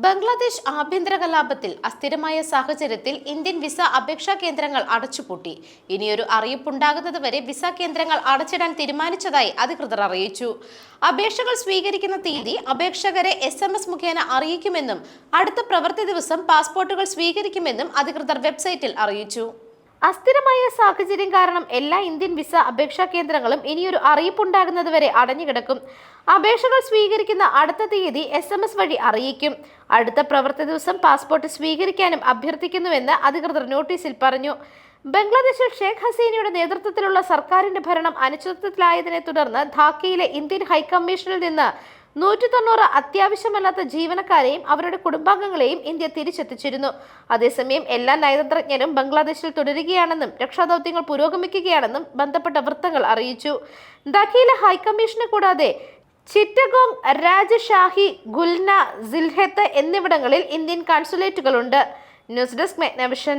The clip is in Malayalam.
ബംഗ്ലാദേശ് ആഭ്യന്തര കലാപത്തിൽ അസ്ഥിരമായ സാഹചര്യത്തിൽ ഇന്ത്യൻ വിസ അപേക്ഷാ കേന്ദ്രങ്ങൾ അടച്ചുപൂട്ടി. ഇനിയൊരു അറിയിപ്പുണ്ടാകുന്നത് വരെ വിസ കേന്ദ്രങ്ങൾ അടച്ചിടാൻ തീരുമാനിച്ചതായി അധികൃതർ അറിയിച്ചു. അപേക്ഷകൾ സ്വീകരിക്കുന്ന തീയതി അപേക്ഷകരെ എസ് എം എസ് മുഖേന അറിയിക്കുമെന്നും അടുത്ത പ്രവൃത്തി ദിവസം പാസ്പോർട്ടുകൾ സ്വീകരിക്കുമെന്നും അധികൃതർ വെബ്സൈറ്റിൽ അറിയിച്ചു. അസ്ഥിരമായ സാഹചര്യം കാരണം എല്ലാ ഇന്ത്യൻ വിസ അപേക്ഷാ കേന്ദ്രങ്ങളും ഇനിയൊരു അറിയിപ്പുണ്ടാകുന്നത് വരെ അടഞ്ഞുകിടക്കും. അപേക്ഷകൾ സ്വീകരിക്കുന്ന അടുത്ത തീയതി എസ് എം എസ് വഴി അറിയിക്കും. അടുത്ത പ്രവൃത്തി ദിവസം പാസ്പോർട്ട് സ്വീകരിക്കാനും അഭ്യർത്ഥിക്കുന്നുവെന്ന് അധികൃതർ നോട്ടീസിൽ പറഞ്ഞു. ബംഗ്ലാദേശിൽ ഷേഖ് ഹസീനയുടെ നേതൃത്വത്തിലുള്ള സർക്കാരിന്റെ ഭരണം അനിശ്ചിതത്വത്തിലായതിനെ തുടർന്ന് ധാക്കയിലെ ഇന്ത്യൻ ഹൈക്കമ്മീഷനിൽ നിന്ന് നൂറ്റി തൊണ്ണൂറ് അത്യാവശ്യമല്ലാത്ത ജീവനക്കാരെയും അവരുടെ കുടുംബാംഗങ്ങളെയും ഇന്ത്യ തിരിച്ചെത്തിച്ചിരുന്നു. അതേസമയം എല്ലാ നയതന്ത്രജ്ഞരും ബംഗ്ലാദേശിൽ തുടരുകയാണെന്നും രക്ഷാദൌത്യങ്ങൾ പുരോഗമിക്കുകയാണെന്നും ബന്ധപ്പെട്ട വൃത്തങ്ങൾ അറിയിച്ചു. ദഖീലെ ഹൈക്കമ്മീഷനെ കൂടാതെ ചിറ്റഗോങ് രാജഷാഹി ഗുൽന സിൽഹെത്ത് എന്നിവിടങ്ങളിൽ ഇന്ത്യൻ കൺസുലേറ്റുകളുണ്ട്. News desk മെഗ്നവിഷൻ.